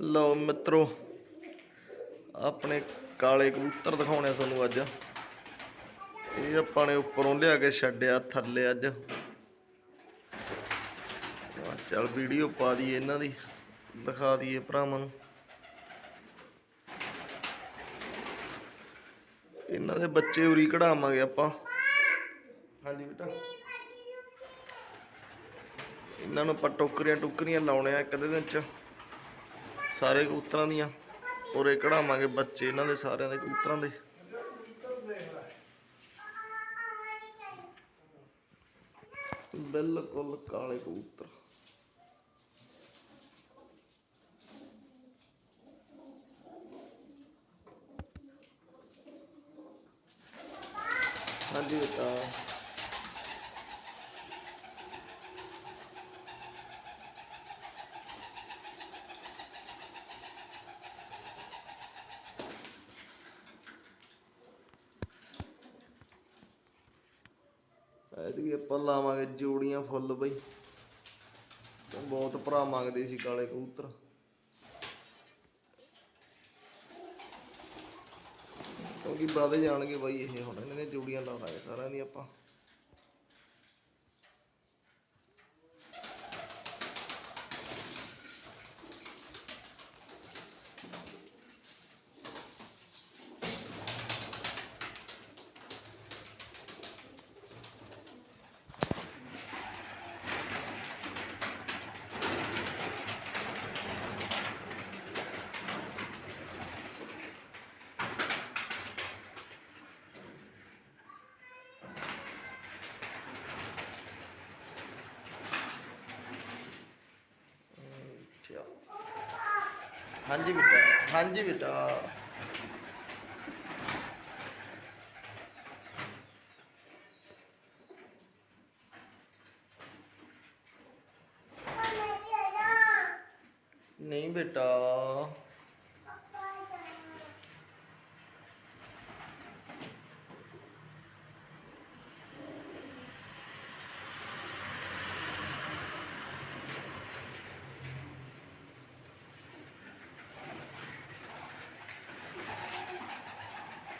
ਲਓ ਮਿੱਤਰੋ, ਆਪਣੇ ਕਾਲੇ ਕਬੂਤਰ ਦਿਖਾਉਣੇ ਆ ਤੁਹਾਨੂੰ ਅੱਜ। ਇਹ ਆਪਾਂ ਨੇ ਉੱਪਰੋਂ ਲਿਆ ਕੇ ਛੱਡਿਆ, ਥੱਲੇ ਅੱਜ। ਚੱਲ ਵੀਡੀਓ ਪਾ ਦਈਏ ਇਹਨਾਂ ਦੀ, ਦਿਖਾ ਦਈਏ ਭਰਾਵਾਂ ਨੂੰ। ਇਹਨਾਂ ਦੇ ਬੱਚੇ ਉਰੀ ਕਢਾਵਾਂਗੇ ਆਪਾਂ। ਹਾਂਜੀ ਬੇਟਾ। ਇਹਨਾਂ ਨੂੰ ਆਪਾਂ ਟੋਕਰੀਆਂ ਟੁਕਰੀਆਂ ਲਾਉਣੇ ਆ ਇੱਕ ਅੱਧੇ ਦਿਨ ਚ। ਸਾਰੇ ਕਬੂਤਰਾਂ ਦੀਆਂ। ਉਰੇ ਕਢਾਵਾਂਗੇ ਬੱਚੇ ਇਹਨਾਂ ਦੇ ਸਾਰਿਆਂ ਦੇ ਕਬੂਤਰਾਂ ਦੇ। ਬਿਲਕੁਲ ਕਾਲੇ ਕਬੂਤਰ। ਹਾਂਜੀ ਬੇਟਾ। ਐਤਕੀ ਆਪਾਂ ਲਾਵਾਂਗੇ ਜੋੜੀਆਂ ਫੁੱਲ ਬਈ। ਬਹੁਤ ਭਰਾ ਮੰਗਦੇ ਸੀ ਕਾਲੇ ਕਬੂਤਰ। ਕਿਉਂਕਿ ਵਧ ਜਾਣਗੇ ਬਾਈ ਇਹ ਹੁਣ। ਇਹਨਾਂ ਦੀਆਂ ਜੋੜੀਆਂ ਲਾ ਦਾਂਗੇ ਸਾਰਿਆਂ ਦੀ ਆਪਾਂ। ਹਾਂਜੀ ਬੇਟਾ ਹਾਂਜੀ ਬੇਟਾ। ਨਹੀਂ ਬੇਟਾ।